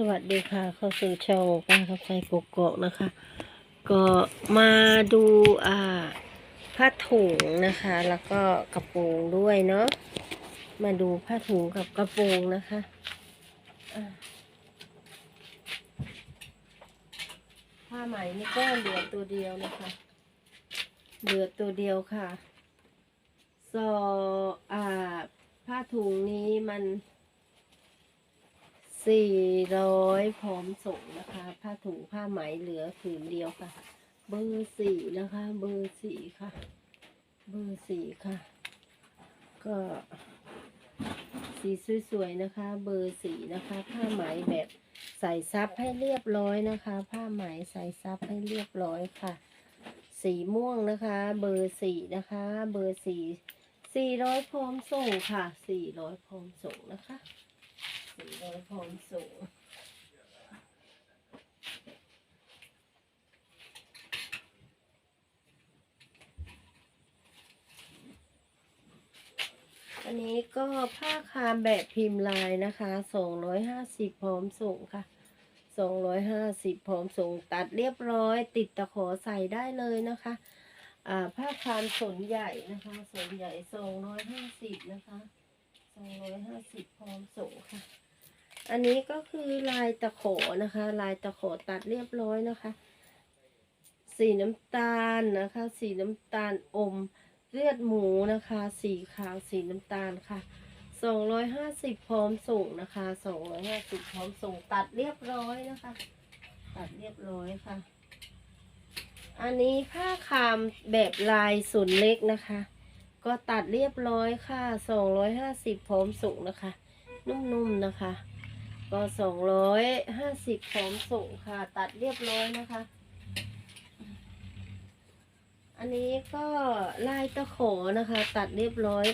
สวัสดีค่ะ เข้าสู่ช่องป้ากับใจกกอกนะคะ ก็มาดูอ่าผ้าถุงนะคะ แล้วก็กระโปรงด้วยเนาะมาดูผ้าถุงกับกระโปรงนะคะผ้าไหมนี่ก็เหลือตัวเดียวนะคะเหลือตัวเดียวค่ะซออ่าผ้าถุงนี้มัน สี่ร้อยพร้อมส่งนะคะ ผ้าถุงผ้าไหมเหลือผืนเดียวค่ะ เบอร์สี่นะคะ เบอร์สี่ค่ะ เบอร์สี่ค่ะ ก็สีสวยๆนะคะ เบอร์สี่นะคะ ผ้าไหมแบบใส่ซับให้เรียบร้อยนะคะ ผ้าไหมใส่ซับให้เรียบร้อยค่ะ สีม่วงนะคะ เบอร์สี่นะคะ เบอร์สี่สี่ร้อยพร้อมส่งค่ะสี่ร้อยพร้อมส่งนะคะ สี่ร้อยพร้อมส่งอันนี้ก็ผ้าคามแบบพิมพ์ลายนะคะสองร้อยห้าสิบพร้อมส่งค่ะสองร้อยห้าสิบพร้อมส่งตัดเรียบร้อย ติดตะขอใส่ได้เลยนะคะอ่าผ้าคามสนใหญ่นะคะสนใหญ่สองร้อยห้าสิบนะคะสองร้อยห้าสิบพร้อมส่งค่ะ อันนี้ก็คือลายตะโขนะคะ ลายตะโขตัดเรียบร้อยนะคะ สีน้ำตาลนะคะ สีน้ำตาลอมเลือดหมูนะคะ สีขาวสีน้ำตาลค่ะสองร้อยห้าสิบพร้อมส่งนะคะสองร้อยห้าสิบพร้อมส่งตัดเรียบร้อยนะคะ ตัดเรียบร้อยค่ะ อันนี้ผ้าคามแบบลายส่วนเล็กนะคะ ก็ตัดเรียบร้อยค่ะสองร้อยห้าสิบพร้อมส่งนะคะ นุ่มๆนะคะ ก็สองร้อยห้าสิบพร้อมส่งค่ะ ตัดเรียบร้อยนะคะ อันนี้ก็ลายตะโขอนะคะ ตัดเรียบร้อย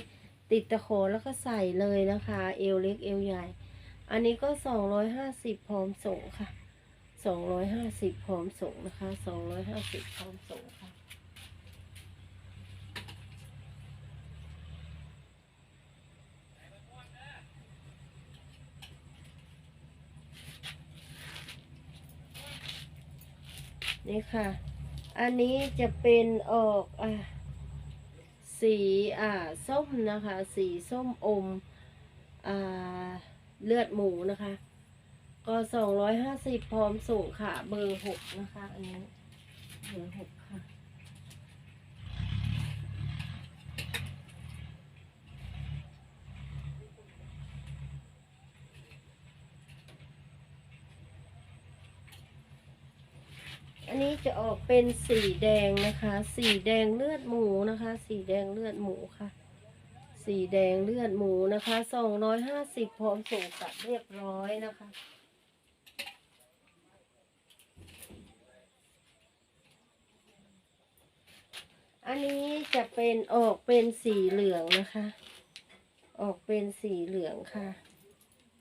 ติดตะโขแล้วก็ใส่เลยนะคะ เอวเล็กเอวใหญ่ อันนี้ก็สองร้อยห้าสิบพร้อมส่งค่ะสองร้อยห้าสิบพร้อมส่งนะคะสองร้อยห้าสิบพร้อมส่งค่ะ นี่ค่ะ อันนี้จะเป็นออกอะสีอ่าส้มนะคะ สีส้มอมอ่าเลือดหมูนะคะ ก็สองร้อยห้าสิบพร้อมส่งค่ะ เบอร์หกนะคะ อันนี้เบอร์หกค่ะ อันนี้จะออกเป็นสีแดงนะคะ สีแดงเลือดหมูนะคะ สีแดงเลือดหมูค่ะ สีแดงเลือดหมูนะคะสองร้อยห้าสิบพร้อมส่งตัดเรียบร้อยนะคะอันนี้จะเป็นออกเป็นสีเหลืองนะคะ ออกเป็นสีเหลืองค่ะ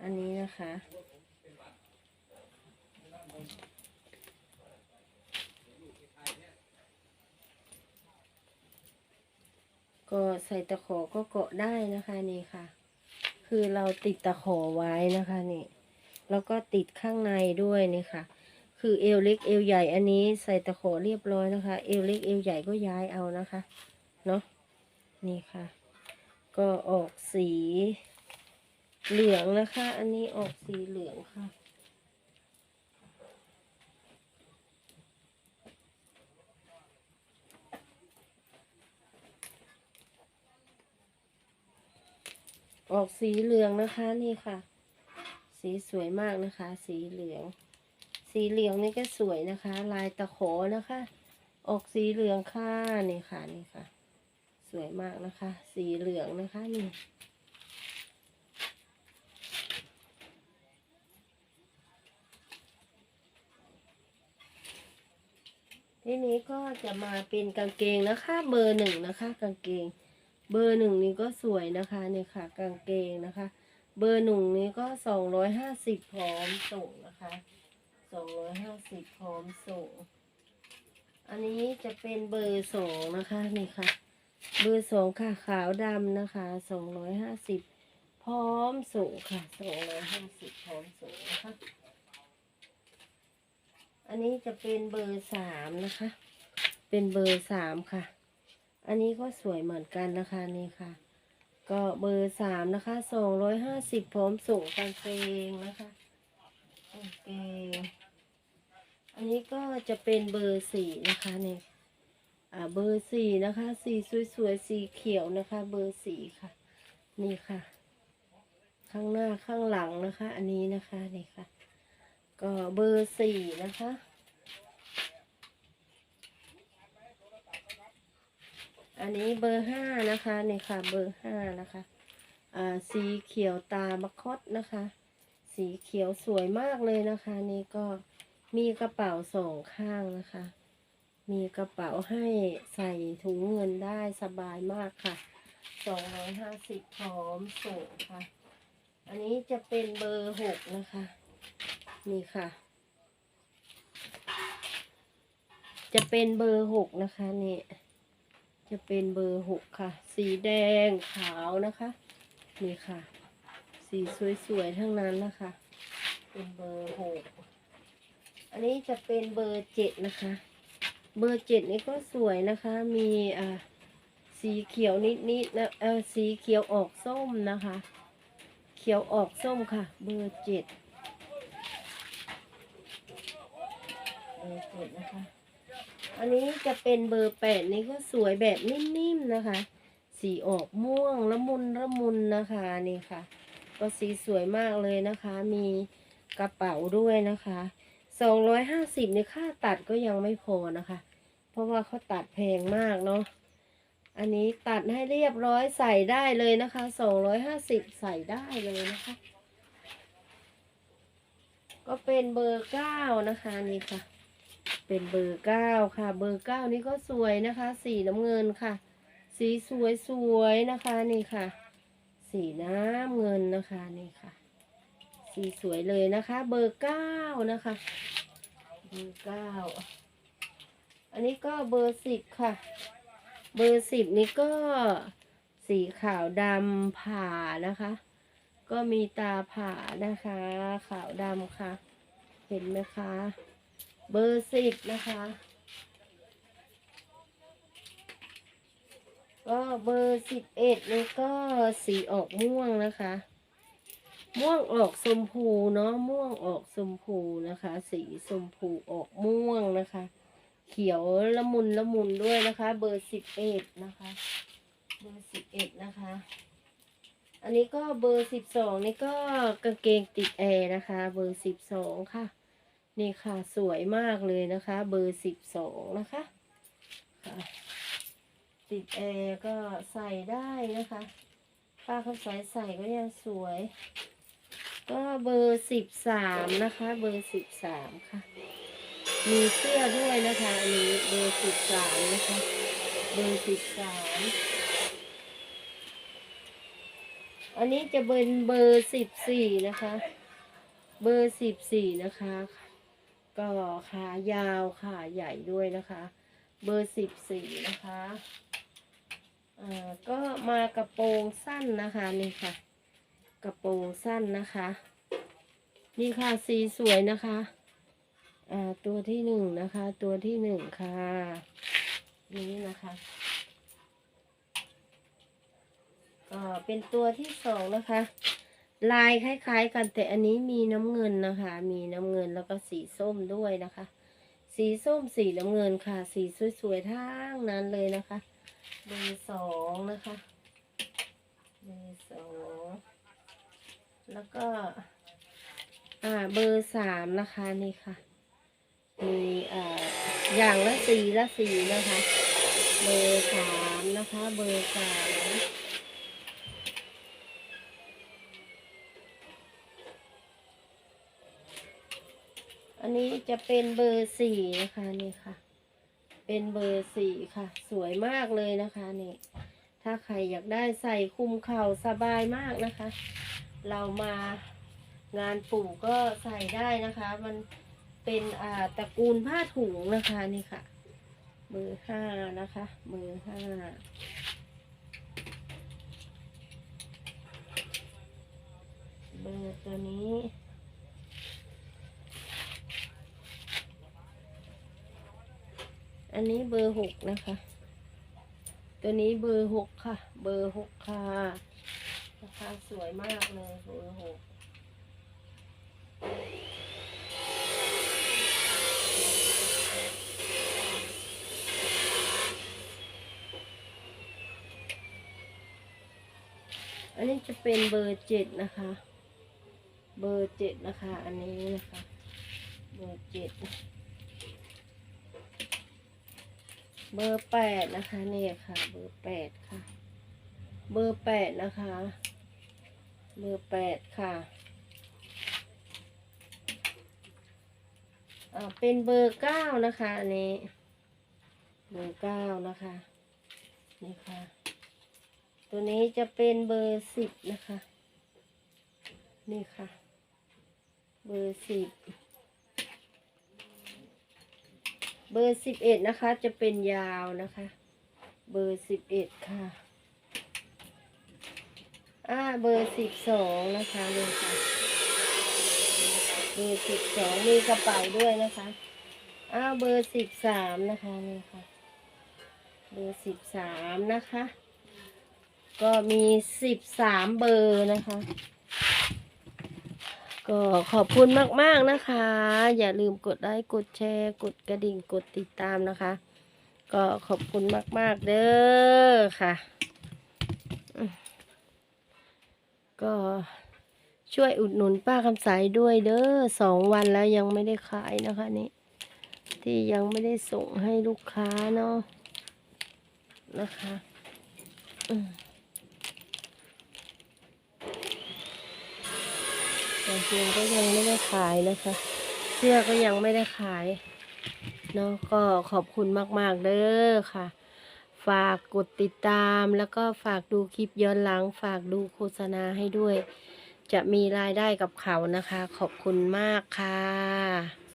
อันนี้นะคะ ก็ใส่ตะขอก็เกาะได้นะคะนี่ค่ะ คือเราติดตะขอไว้นะคะนี่แล้วก็ติดข้างในด้วยนี่ค่ะ คือเอวเล็กเอวใหญ่อันนี้ใส่ตะขอเรียบร้อยนะคะ เอวเล็กเอวใหญ่ก็ย้ายเอานะคะเนาะนี่ค่ะ ก็ออกสีเหลืองนะคะ อันนี้ออกสีเหลืองค่ะ ออกสีเหลืองนะคะนี่ค่ะ สีสวยมากนะคะ สีเหลือง สีเหลืองนี่ก็สวยนะคะ ลายตะโขนะคะ ออกสีเหลืองค่ะนี่ค่ะนี่ค่ะ สวยมากนะคะ สีเหลืองนะคะนี่ทีนี้ก็จะมาเป็นกางเกงนะคะ เบอร์หนึ่งนะคะ กางเกง เบอร์หนึ่งนี้ก็สวยนะคะเนี่ยค่ะ กางเกงนะคะ เบอร์หนึ่งนี้ก็สองร้อยห้าสิบพร้อมส่งนะคะสองร้อยห้าสิบพร้อมส่ง อันนี้จะเป็นเบอร์สองนะคะนี่ค่ะ เบอร์สองค่ะขาวดำนะคะสองร้อยห้าสิบพร้อมส่งค่ะสองร้อยห้าสิบพร้อมส่งนะคะอันนี้จะเป็นเบอร์สามนะคะ เป็นเบอร์สามค่ะ อันนี้ก็สวยเหมือนกันนะคะนี่ค่ะ ก็เบอร์สามนะคะสองร้อยห้าสิบพร้อมส่งกางเกงนะคะกางเกงอันนี้ก็จะเป็นเบอร์สี่นะคะนี่อ่าเบอร์สี่นะคะสีสวยๆสีเขียวนะคะ เบอร์สี่ค่ะ นี่ค่ะ ข้างหน้าข้างหลังนะคะ อันนี้นะคะนี่ค่ะ ก็เบอร์สี่นะคะ อันนี้เบอร์ห้านะคะนี่ค่ะเบอร์ห้านะคะอ่าสีเขียวตามะคดนะคะ สีเขียวสวยมากเลยนะคะ นี่ก็มีกระเป๋าสองข้างนะคะ มีกระเป๋าให้ใส่ถุงเงินได้สบายมากค่ะสองร้อยห้าสิบพร้อมส่งค่ะ อันนี้จะเป็นเบอร์หกนะคะ นี่ค่ะ จะเป็นเบอร์หกนะคะนี่ จะเป็นเบอร์หกค่ะ สีแดงขาวนะคะ นี่ค่ะ สีสวยๆทั้งนั้นนะคะ เป็นเบอร์หกอันนี้จะเป็นเบอร์เจ็ดนะคะ เบอร์เจ็ดนี่ก็สวยนะคะ มีอ่าสีเขียวนิดๆนะเออสีเขียวออกส้มนะคะ เขียวออกส้มค่ะ เบอร์เจ็ดเบอร์เจ็ดนะคะ อันนี้จะเป็นเบอร์แปดนี่ก็สวยแบบนิ่มๆนะคะ สีออกม่วงละมุนละมุนนะคะนี่ค่ะ ก็สีสวยมากเลยนะคะ มีกระเป๋าด้วยนะคะสองร้อยห้าสิบในค่าตัดก็ยังไม่พอนะคะ เพราะว่าเขาตัดแพงมากเนาะอันนี้ตัดให้เรียบร้อยใส่ได้เลยนะคะสองร้อยห้าสิบใส่ได้เลยนะคะ ก็เป็นเบอร์เก้านะคะนี่ค่ะ เป็นเบอร์เก้าค่ะ เบอร์เก้านี่ก็สวยนะคะ สีน้ำเงินค่ะ สีสวยสวยนะคะนี่ค่ะ สีน้ำเงินนะคะนี่ค่ะ สีสวยเลยนะคะ เบอร์เก้านะคะ เบอร์เก้าอันนี้ก็เบอร์สิบค่ะ เบอร์สิบนี่ก็สีขาวดำผ่านะคะ ก็มีตาผ่านะคะ ขาวดำค่ะ เห็นไหมคะ เบอร์สิบนะคะ ก็เบอร์สิบเอ็ดนี่ก็สีออกม่วงนะคะ ม่วงออกชมพูเนาะม่วงออกชมพูนะคะ สีชมพูออกม่วงนะคะ เขียวละมุนละมุนด้วยนะคะ เบอร์สิบเอ็ดนะคะเบอร์สิบเอ็ดนะคะ อันนี้ก็เบอร์สิบสองนี่ก็กางเกงติดแอร์นะคะ เบอร์สิบสองค่ะ นี่ค่ะสวยมากเลยนะคะ เบอร์สิบสองนะคะค่ะติดแอร์ก็ใส่ได้นะคะ ป้าเขาใส่ใส่ก็ยังสวย ก็เบอร์สิบสามนะคะ เบอร์สิบสามค่ะ มีเสื้อด้วยนะคะอันนี้เบอร์สิบสามนะคะ เบอร์สิบสามอันนี้จะเป็นเบอร์สิบสี่นะคะ เบอร์สิบสี่นะคะ ก็ขายาวขาใหญ่ด้วยนะคะ เบอร์สิบสี่นะคะอ่าก็มากระโปรงสั้นนะคะนี่ค่ะ กระโปรงสั้นนะคะ นี่ค่ะสีสวยนะคะอ่าตัวที่หนึ่งนะคะ ตัวที่หนึ่งค่ะ นี่นะคะ ก็เป็นตัวที่สองนะคะ ลายคล้ายๆ กันแต่อันนี้มีน้ำเงินนะคะ มีน้ำเงินแล้วก็สีส้มด้วยนะคะ สีส้มสีน้ำเงินค่ะ สีสวยๆทั้งนั้นเลยนะคะเบอร์สองนะคะเบอร์สองแล้วก็ อ่าเบอร์สามนะคะนี่ค่ะ มีอ่าอย่างละสีละสีนะคะ เบอร์สามนะคะ เบอร์สามอั นี้จะเป็นเบอร์สี่นะคะนี่ค่ะ เป็นเบอร์สี่ค่ะ สวยมากเลยนะคะนี่ถ้าใครอยากได้ใส่คุมเข่าสบายมากนะคะ เรามางานปู่ก็ใส่ได้นะคะ มันเป็นอ่าตระกูลผ้าถุงนะคะนี่ค่ะเบอร์ห้านะคะเบอร์ห้าเบอร์ตัวนี้ อันนี้เบอร์หกนะคะ ตัวนี้เบอร์หกค่ะ เบอร์หกค่ะราคาสวยมากเลยเบอร์หกอันนี้จะเป็นเบอร์เจ็ดนะคะ เบอร์เจ็ดนะคะ อันนี้นะคะ เบอร์เจ็ด เบอร์แปดนะคะนี่ค่ะ เบอร์แปดค่ะ เบอร์แปดนะคะ เบอร์แปดค่ะอ่าเป็นเบอร์เก้านะคะอันนี้เบอร์เก้านะคะนี่ค่ะ ตัวนี้จะเป็นเบอร์สิบนะคะ นี่ค่ะ เบอร์สิบ เบอร์สิบเอ็ดนะคะจะเป็นยาวนะคะ เบอร์สิบเอ็ดค่ะอ่าเบอร์สิบสองนะคะนี่ค่ะเบอร์สิบสองมีกระเป๋าด้วยนะคะอ้าวเบอร์สิบสามนะคะนี่ค่ะเบอร์สิบสามนะคะ ก็มีสิบสามเบอร์นะคะ ก็ขอบคุณมาก ๆ นะคะ อย่าลืมกดไลค์กดแชร์ กดกระดิ่งกดติดตามนะคะ ก็ขอบคุณมาก ๆ เด้อค่ะ ก็ช่วยอุดหนุนป้าคำสายด้วยเด้อสองวันแล้วยังไม่ได้ขายนะคะนี่ที่ยังไม่ได้ส่งให้ลูกค้าเนาะนะคะ อืม กางเกงก็ยังไม่ได้ขายนะคะ เสื้อก็ยังไม่ได้ขายเนาะก็ขอบคุณมาก ๆ เด้อค่ะ ฝากกดติดตามแล้วก็ฝากดูคลิปย้อนหลัง ฝากดูโฆษณาให้ด้วย จะมีรายได้กับเขานะคะ ขอบคุณมากค่ะ